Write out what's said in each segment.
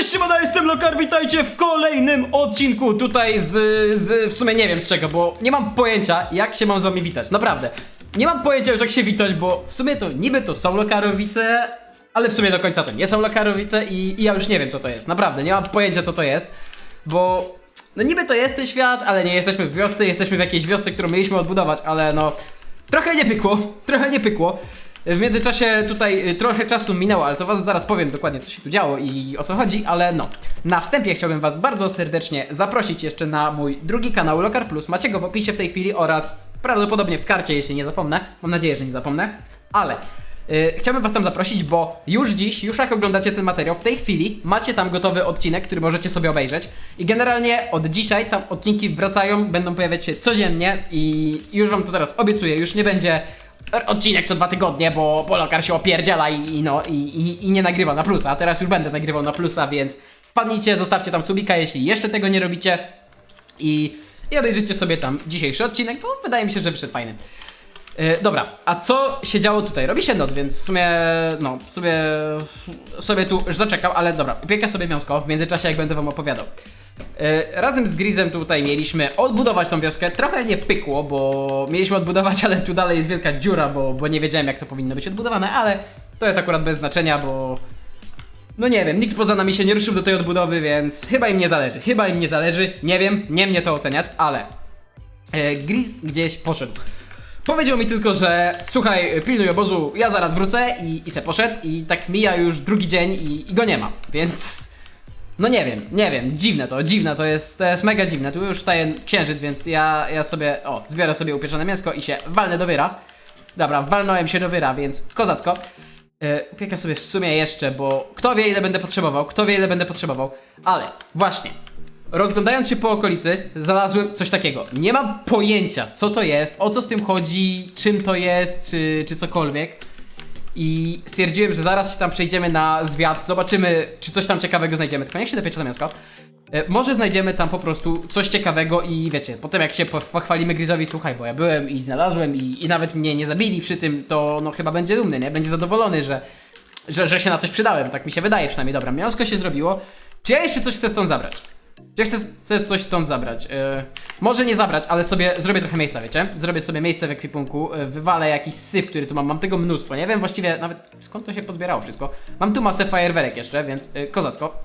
Cześć, Szymona, jestem Lokar, witajcie w kolejnym odcinku tutaj z, z, w sumie nie wiem z czego, bo nie mam pojęcia jak się mam z wami witać, naprawdę. Nie mam pojęcia już jak się witać, bo w sumie to niby to są Lokarowice, ale w sumie do końca to nie są Lokarowice i, i ja już nie wiem co to jest, naprawdę, nie mam pojęcia co to jest, bo no niby to jest ten świat, ale nie jesteśmy w wiosce, jesteśmy w jakiejś wiosce, którą mieliśmy odbudować, ale no trochę nie pykło, trochę nie pykło. W międzyczasie tutaj y, trochę czasu minęło, ale to wam zaraz powiem dokładnie co się tu działo i o co chodzi, ale no. Na wstępie chciałbym was bardzo serdecznie zaprosić jeszcze na mój drugi kanał Lokar Plus. Macie go w opisie w tej chwili oraz prawdopodobnie w karcie, jeśli nie zapomnę. Mam nadzieję, że nie zapomnę. Ale Yy, chciałbym was tam zaprosić, bo już dziś, już jak oglądacie ten materiał, w tej chwili macie tam gotowy odcinek, który możecie sobie obejrzeć. I generalnie od dzisiaj tam odcinki wracają, będą pojawiać się codziennie i już wam to teraz obiecuję, już nie będzie odcinek co dwa tygodnie, bo Polokar się opierdziela i, i no i, i, i nie nagrywa na plusa. A teraz już będę nagrywał na plusa, więc wpadnijcie, zostawcie tam subika, jeśli jeszcze tego nie robicie. I, i obejrzyjcie sobie tam dzisiejszy odcinek, bo wydaje mi się, że wyszedł fajny. E, dobra, a co się działo tutaj? Robi się noc, więc w sumie, no, sobie, sobie tu zaczekał, ale dobra, upiekę sobie miąsko w międzyczasie, jak będę wam opowiadał. E, razem z Grizem tutaj mieliśmy odbudować tą wioskę. Trochę nie pykło, bo mieliśmy odbudować, ale tu dalej jest wielka dziura, bo, bo nie wiedziałem, jak to powinno być odbudowane, ale to jest akurat bez znaczenia, bo no nie wiem, nikt poza nami się nie ruszył do tej odbudowy, więc chyba im nie zależy. Chyba im nie zależy, nie wiem, nie mnie to oceniać, ale e, Gris gdzieś poszedł. Powiedział mi tylko, że słuchaj, pilnuj obozu, ja zaraz wrócę i, i se poszedł i tak mija już drugi dzień i, i go nie ma, więc... No nie wiem, nie wiem, dziwne to, dziwne to jest, to jest mega dziwne, tu już wstaje księżyc, więc ja, ja sobie, o, zbiorę sobie upieczone mięsko i się walnę do wyra. Dobra, walnąłem się do wyra, więc kozacko. Yy, upiekę sobie w sumie jeszcze, bo kto wie ile będę potrzebował, kto wie ile będę potrzebował, ale właśnie, rozglądając się po okolicy, znalazłem coś takiego. Nie mam pojęcia, co to jest, o co z tym chodzi, czym to jest, czy, czy cokolwiek. I stwierdziłem, że zaraz się tam przejdziemy na zwiat, zobaczymy, czy coś tam ciekawego znajdziemy. Tylko niech się dopiecie to mięsko. E, Może znajdziemy tam po prostu coś ciekawego i wiecie, potem jak się po- pochwalimy Grizowi, słuchaj, bo ja byłem i znalazłem i, i nawet mnie nie zabili przy tym, to no chyba będzie dumny, nie? Będzie zadowolony, że, że, że się na coś przydałem, tak mi się wydaje przynajmniej. Dobra, mięsko się zrobiło. Czy ja jeszcze coś chcę stąd zabrać? Czy chcę, chcę coś stąd zabrać? Yy, może nie zabrać, ale sobie zrobię trochę miejsca, wiecie? Zrobię sobie miejsce w ekwipunku, yy, wywalę jakiś syf, który tu mam. Mam tego mnóstwo. Nie wiem właściwie nawet skąd to się pozbierało wszystko. Mam tu masę fajerwerek jeszcze, więc yy, kozacko.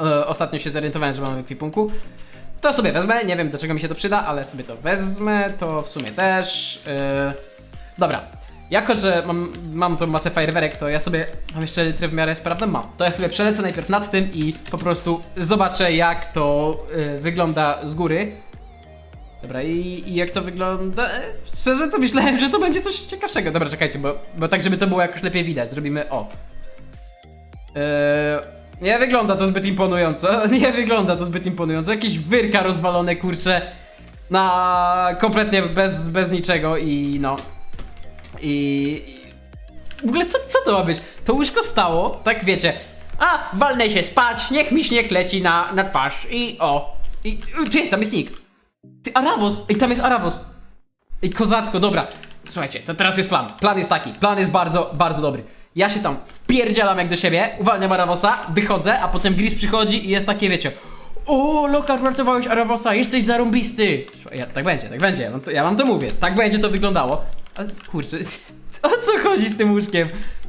Yy, ostatnio się zorientowałem, że mam w ekwipunku. To sobie wezmę, nie wiem do czego mi się to przyda, ale sobie to wezmę, to w sumie też. Yy, dobra. Jako, że mam, mam tą masę fajerwerek, to ja sobie mam jeszcze litry w miarę sprawne mam. To ja sobie przelecę najpierw nad tym i po prostu zobaczę jak to y, wygląda z góry. Dobra, i, i jak to wygląda? E, Szczerze to myślałem, że to będzie coś ciekawszego. Dobra, czekajcie, bo, bo tak, żeby to było jakoś lepiej widać, zrobimy o. Eee, nie wygląda to zbyt imponująco. Nie wygląda to zbyt imponująco. Jakieś wyrka rozwalone, kurcze. Na kompletnie bez, bez niczego i no. I. W ogóle co, co to ma być? To łóżko stało, tak wiecie. A, walnę się spać, niech mi śnieg leci na, na twarz. I o. I. y, Ty, tam jest nick. Ty, Arabos! Ej, tam jest Arabos! Ej, kozacko, dobra. Słuchajcie, to teraz jest plan. Plan jest taki. Plan jest bardzo, bardzo dobry. Ja się tam wpierdzielam jak do siebie, uwalniam Arawosa, wychodzę, a potem Gris przychodzi i jest takie, wiecie. O, Lokar, uratowałeś Arawosa, jesteś zarąbisty! Ja, tak będzie, tak będzie, ja wam, to, ja wam to mówię. Tak będzie to wyglądało. Ale kurczę, o co chodzi z tym łóżkiem?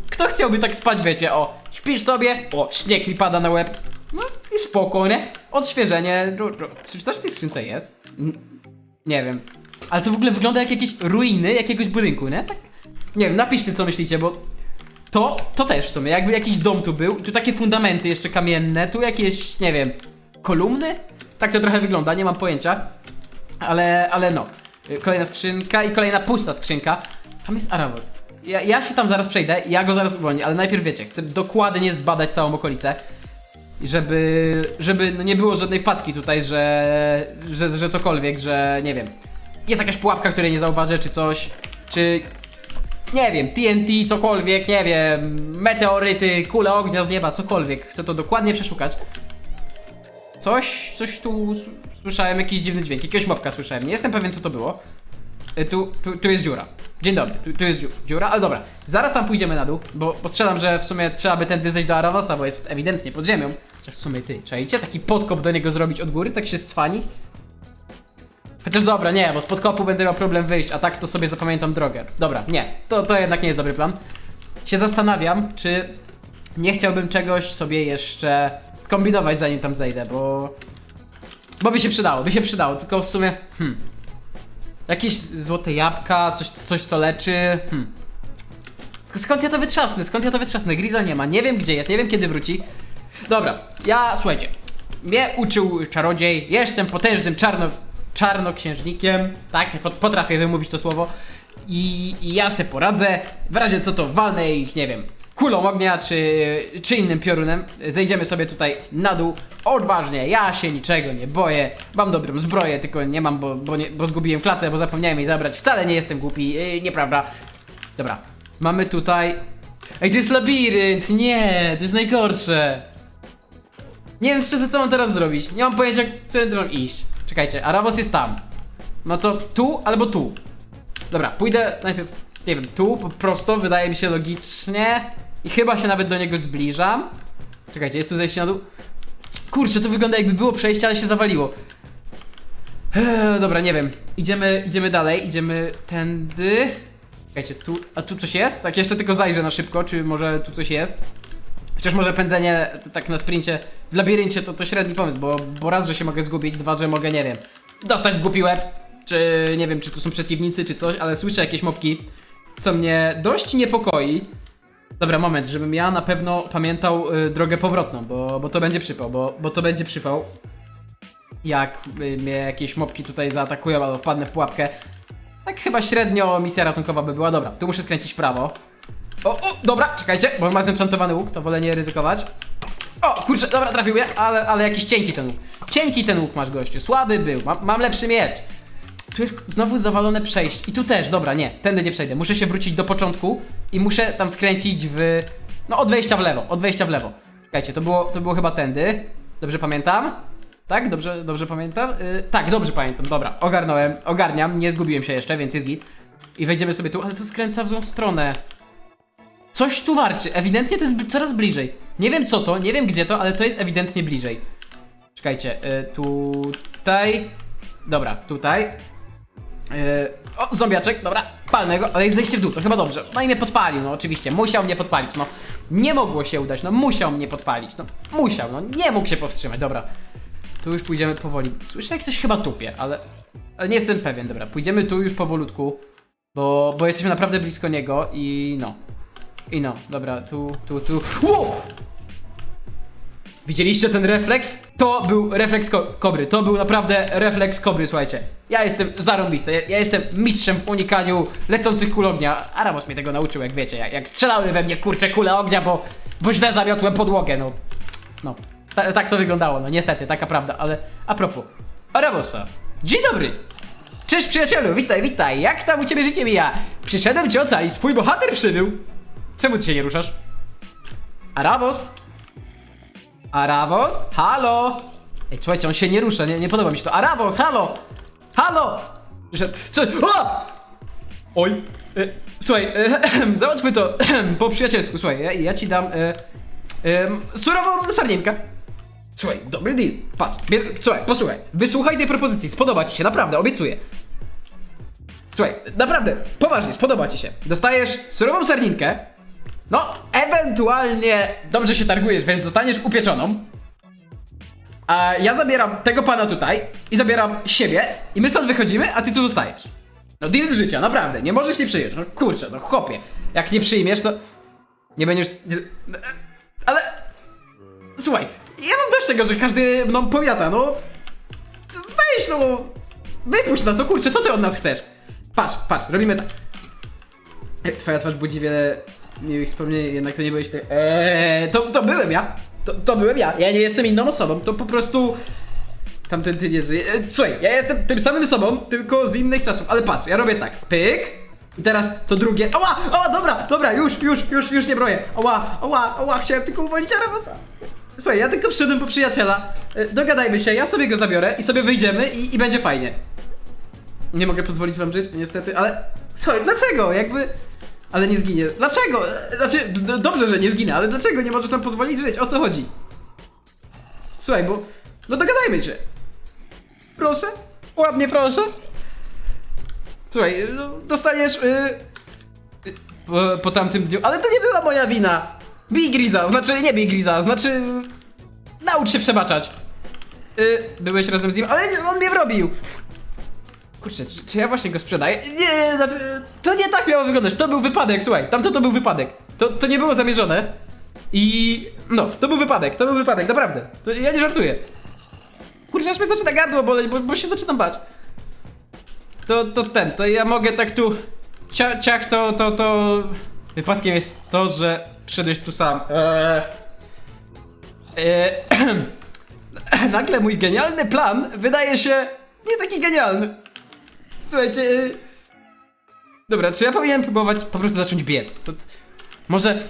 Kto chciałby tak spać, wiecie, o, śpisz sobie, o, śnieg mi pada na łeb. No i spoko, nie? Odświeżenie. ru- ru- Czy to w tej skrzynce jest? N- nie wiem. Ale to w ogóle wygląda jak jakieś ruiny jakiegoś budynku, nie? Tak. Nie wiem, napiszcie co myślicie, bo to, to też w sumie, jakby jakiś dom tu był, tu takie fundamenty jeszcze kamienne, tu jakieś, nie wiem, kolumny? Tak to trochę wygląda, nie mam pojęcia. Ale, ale no. Y, Kolejna skrzynka i kolejna pusta skrzynka. Tam jest Arawost. Ja, ja się tam zaraz przejdę, ja go zaraz uwolnię, ale najpierw wiecie, chcę dokładnie zbadać całą okolicę. Żeby, żeby no nie było żadnej wpadki tutaj, że, że, że cokolwiek, że nie wiem, jest jakaś pułapka, której nie zauważę, czy coś, czy nie wiem, TNT, cokolwiek, nie wiem, meteoryty, kule ognia z nieba, cokolwiek. Chcę to dokładnie przeszukać. Coś, coś tu słyszałem, jakiś dziwny dźwięk, jakiegoś mopka słyszałem, nie jestem pewien co to było. Y, Tu, tu, tu jest dziura. Dzień dobry, tu, tu jest dziu- dziura, ale dobra. Zaraz tam pójdziemy na dół, bo postrzelam, że w sumie trzeba by tędy zejść do Aravosa, bo jest ewidentnie pod ziemią. Chociaż w sumie ty, czajcie? Taki podkop do niego zrobić od góry, tak się swanić? Chociaż dobra, nie, bo z podkopu będę miał problem wyjść, a tak to sobie zapamiętam drogę. Dobra, nie, to, to jednak nie jest dobry plan. Się zastanawiam, czy nie chciałbym czegoś sobie jeszcze skombinować zanim tam zejdę, bo... Bo by się przydało, by się przydało, tylko w sumie... Hmm. Jakieś złote jabłka, coś, coś co leczy... Hmm. Skąd ja to wytrzasnę? Skąd ja to wytrzasnę? Griza nie ma, nie wiem gdzie jest, nie wiem kiedy wróci. Dobra, ja słuchajcie. Mnie uczył czarodziej, jestem potężnym czarno, czarnoksiężnikiem, tak? Pot- Potrafię wymówić to słowo. I, I ja se poradzę. W razie co to walnę ich, nie wiem, kulą ognia czy, czy innym piorunem. Zejdziemy sobie tutaj na dół. Odważnie, ja się niczego nie boję. Mam dobrą zbroję, tylko nie mam, bo, bo, nie, bo zgubiłem klatę, bo zapomniałem jej zabrać. Wcale nie jestem głupi, yy, nieprawda. Dobra, mamy tutaj. Ej, to jest labirynt! Nie, to jest najgorsze. Nie wiem szczerze, co mam teraz zrobić. Nie mam pojęcia, którędy mam iść. Czekajcie, Aravos jest tam. No to tu albo tu. Dobra, pójdę najpierw, nie wiem, tu, po prostu, wydaje mi się logicznie. I chyba się nawet do niego zbliżam. Czekajcie, jest tu zejście na dół. Kurczę, to wygląda jakby było przejście, ale się zawaliło. Eee, dobra, nie wiem. Idziemy, idziemy dalej, idziemy tędy. Czekajcie, tu, a tu coś jest? Tak jeszcze tylko zajrzę na szybko, czy może tu coś jest? Chociaż może pędzenie tak na sprincie w labiryncie to, to średni pomysł, bo, bo raz, że się mogę zgubić, dwa, że mogę, nie wiem, dostać w głupi łeb, czy nie wiem, czy tu są przeciwnicy, czy coś, ale słyszę jakieś mopki, co mnie dość niepokoi. Dobra, moment, żebym ja na pewno pamiętał y, drogę powrotną, bo, bo to będzie przypał, bo, bo to będzie przypał. Jak y, mnie jakieś mopki tutaj zaatakują albo wpadnę w pułapkę. Tak chyba średnio misja ratunkowa by była. Dobra, tu muszę skręcić w prawo. O, o, dobra, czekajcie, bo on ma zenchantowany łuk, to wolę nie ryzykować. O, kurczę, dobra, trafił mnie, ale, ale jakiś cienki ten łuk. Cienki ten łuk masz, gościu, słaby był, mam, mam lepszy miecz. Tu jest znowu zawalone przejście. I tu też, dobra, nie, tędy nie przejdę. Muszę się wrócić do początku i muszę tam skręcić w... No, od wejścia w lewo, od wejścia w lewo. Czekajcie, to było, to było chyba tędy. Dobrze pamiętam? Tak? Dobrze, dobrze pamiętam? Yy, tak, dobrze pamiętam, dobra, ogarnąłem, ogarniam, nie zgubiłem się jeszcze, więc jest git. I wejdziemy sobie tu, ale tu skręca w złą stronę. Coś tu warczy, ewidentnie to jest coraz bliżej. Nie wiem co to, nie wiem gdzie to, ale to jest ewidentnie bliżej. Czekajcie, y, tutaj. Dobra, tutaj. Y, o, zombiaczek, dobra, palnego, ale jest zejście w dół, to chyba dobrze. No i mnie podpalił, no oczywiście, musiał mnie podpalić, no. Nie mogło się udać, no musiał mnie podpalić, no. Musiał, no nie mógł się powstrzymać, dobra. Tu już pójdziemy powoli. Słyszę jak coś chyba tupie, ale, ale nie jestem pewien, dobra. Pójdziemy tu już powolutku, bo, bo jesteśmy naprawdę blisko niego i no. I no, dobra, tu, tu, tu. Wow! Widzieliście ten refleks? To był refleks ko kobry. To był naprawdę refleks kobry, słuchajcie. Ja jestem zarąbisty. Ja, ja jestem mistrzem w unikaniu lecących kul ognia. Aramos mnie tego nauczył, jak wiecie. Jak, jak strzelały we mnie kurcze kule ognia, bo, bo źle zamiotłem podłogę, no. No. Ta, tak to wyglądało, no niestety, taka prawda, ale a propos. Arabosa. Dzień dobry. Cześć przyjacielu, witaj, witaj. Jak tam u ciebie życie mija? Przyszedłem cię ocalić, twój bohater przybył. Czemu ty się nie ruszasz? Aravos? Aravos? Halo? Ej, słuchajcie, on się nie rusza, nie, nie podoba mi się to. Aravos, halo! Halo! Co? O! Oj. E, słuchaj, e, załatwmy to po przyjacielsku, słuchaj, ja, ja ci dam e, e, surową sarnienkę. Słuchaj, dobry deal. Patrz, bie, słuchaj, posłuchaj. Wysłuchaj tej propozycji, spodoba ci się, naprawdę, obiecuję. Słuchaj, naprawdę, poważnie, spodoba ci się. Dostajesz surową sarninkę. No, ewentualnie dobrze się targujesz, więc dostaniesz upieczoną. A ja zabieram tego pana tutaj i zabieram siebie i my stąd wychodzimy, a ty tu zostajesz. No deal życia, naprawdę, nie możesz nie przyjąć. No kurczę, no chłopie, jak nie przyjmiesz, to nie będziesz... Nie, ale... Słuchaj, ja mam dość tego, że każdy mną powiada, no... Weź, no... Wypuść nas, no kurczę, co ty od nas chcesz? Patrz, patrz, robimy tak. Twoja twarz budzi wiele miłych wspomnień, jednak to nie byłeś ty. Eee, to, to byłem ja. To, to byłem ja. Ja nie jestem inną osobą. To po prostu. Tamten ty nie żyje. E, słuchaj, ja jestem tym samym sobą, tylko z innych czasów. Ale patrz, ja robię tak. Pyk. I teraz to drugie. Ała! Ała, dobra, dobra, już, już, już, już nie broję. Ała, ała, ała, chciałem tylko uwolnić Arabosa. Słuchaj, ja tylko przyszedłem po przyjaciela. E, Dogadajmy się, ja sobie go zabiorę i sobie wyjdziemy i, i będzie fajnie. Nie mogę pozwolić wam żyć, niestety, ale... Słuchaj, dlaczego? Jakby... Ale nie zginie. Dlaczego? Znaczy, dobrze, że nie zginę, ale dlaczego nie możesz nam pozwolić żyć? O co chodzi? Słuchaj, bo... No dogadajmy się. Proszę? Ładnie proszę. Słuchaj, no, dostajesz... y, y, po, po tamtym dniu... Ale to nie była moja wina! Bij znaczy nie bij Griza, znaczy... Naucz się przebaczać. Y, byłeś razem z nim, ale on mnie wrobił! Kurczę, czy, czy ja właśnie go sprzedaję? Nie, znaczy, to nie tak miało wyglądać, to był wypadek, słuchaj, tamto to był wypadek. To, to nie było zamierzone. I... no, to był wypadek, to był wypadek, naprawdę. To ja nie żartuję. Kurczę, aż mnie zaczyna gardło boleć, bo, bo się zaczynam bać. To, to ten, to ja mogę tak tu... Cia, ciach, to, to, to... Wypadkiem jest to, że przyszedłeś tu sam. Eee... Eee... Nagle mój genialny plan wydaje się nie taki genialny. Słuchajcie... yy, Dobra, czy ja powinienem próbować po prostu zacząć biec? To... Może...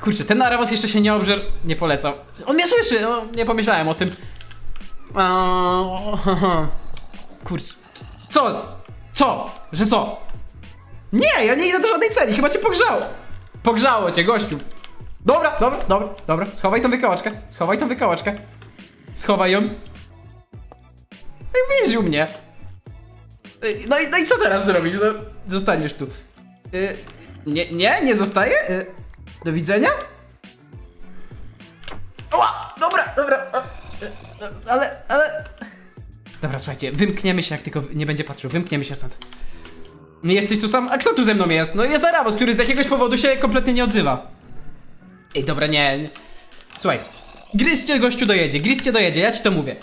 Kurczę, ten Arabos jeszcze się nie obżer... Nie polecał. On mnie słyszy, no nie pomyślałem o tym. Kurczę. Co? Co? Że co? Nie, ja nie idę do żadnej celi, chyba cię pogrzało. Pogrzało cię, gościu. Dobra, dobra, dobra, dobra. Schowaj tą wykałaczkę. Schowaj tą wykałaczkę. Schowaj ją. No i więził mnie. No i, no i co teraz zrobić? No, zostaniesz tu. Y, nie, nie, nie zostaję? Y, do widzenia? Oła, dobra, dobra. y, ale, ale... Dobra, słuchajcie, wymkniemy się, jak tylko nie będzie patrzył. Wymkniemy się stąd. Nie jesteś tu sam? A kto tu ze mną jest? No jest Arabos, który z jakiegoś powodu się kompletnie nie odzywa. Ej, dobra, nie. nie. Słuchaj, Gris cię gościu dojedzie, Gris cię dojedzie, ja ci to mówię.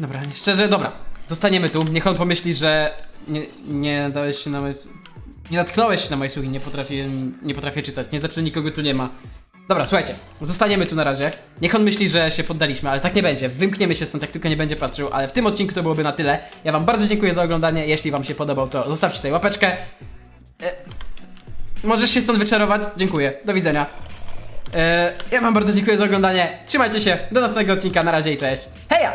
Dobra, szczerze, dobra. Zostaniemy tu. Niech on pomyśli, że nie, nie dałeś się na moje... Nie natknąłeś się na moje sługi, nie potrafię, nie potrafię czytać. Nie znaczy, że nikogo tu nie ma. Dobra, słuchajcie. Zostaniemy tu na razie. Niech on myśli, że się poddaliśmy, ale tak nie będzie. Wymkniemy się stąd, jak tylko nie będzie patrzył, ale w tym odcinku to byłoby na tyle. Ja wam bardzo dziękuję za oglądanie. Jeśli wam się podobał, to zostawcie tutaj łapeczkę. E, możesz się stąd wyczarować? Dziękuję. Do widzenia. E, ja wam bardzo dziękuję za oglądanie. Trzymajcie się. Do następnego odcinka. Na razie i cześć. Heja!